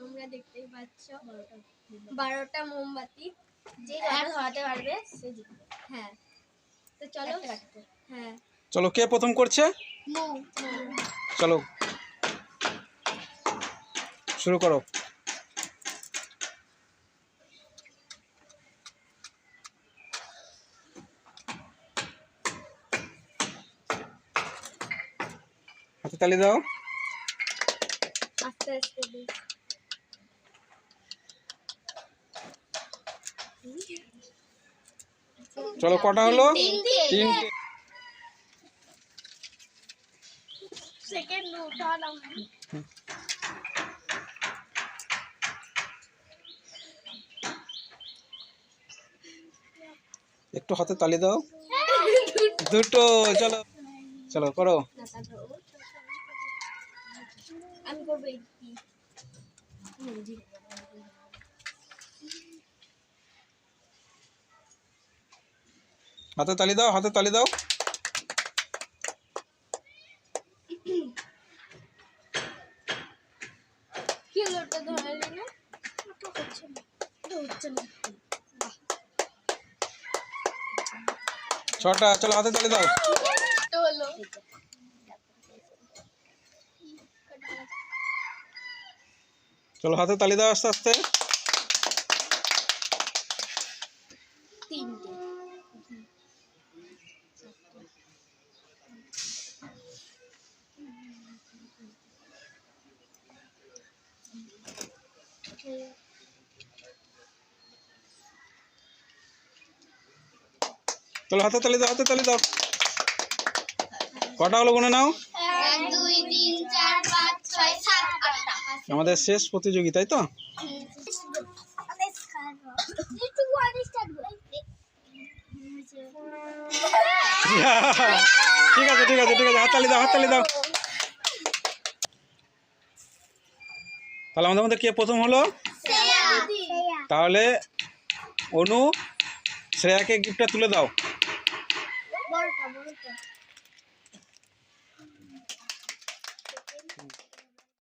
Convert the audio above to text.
তোমরা দেখতেই পাচ্ছ। বারোটা মোমবাতি যে যত ধরাতে পারবে সে জিতবে। হ্যাঁ। তো চলো হ্যাঁ। চলো কে প্রথম করছে? চলো। শুরু করো। হাতে তালি দাও। আস্তে আস্তে। চলো কটা হলো? একটু হাতে তালি দাও। দুটো চলো। চলো করো। আমি করব হাতে তালি দাও হাতে তালি দাও। ছটা চলো হাতে তালি দাও। চলো হাতে তালি দাও আস্তে আস্তে। তিনটে। চলো হাতে তালি দাও হাতে তালি দাও। কটা হলো গুনে নাও? আমাদের শেষ প্রতিযোগী তাই তো? ঠিক আছে ঠিক আছে ঠিক আছে। হাততালি দাও হাততালি দাও। তাহলে আমাদের মধ্যে কে প্রথম হলো? তাহলে অনু শ্রেয়াকে গিফটটা তুলে দাও।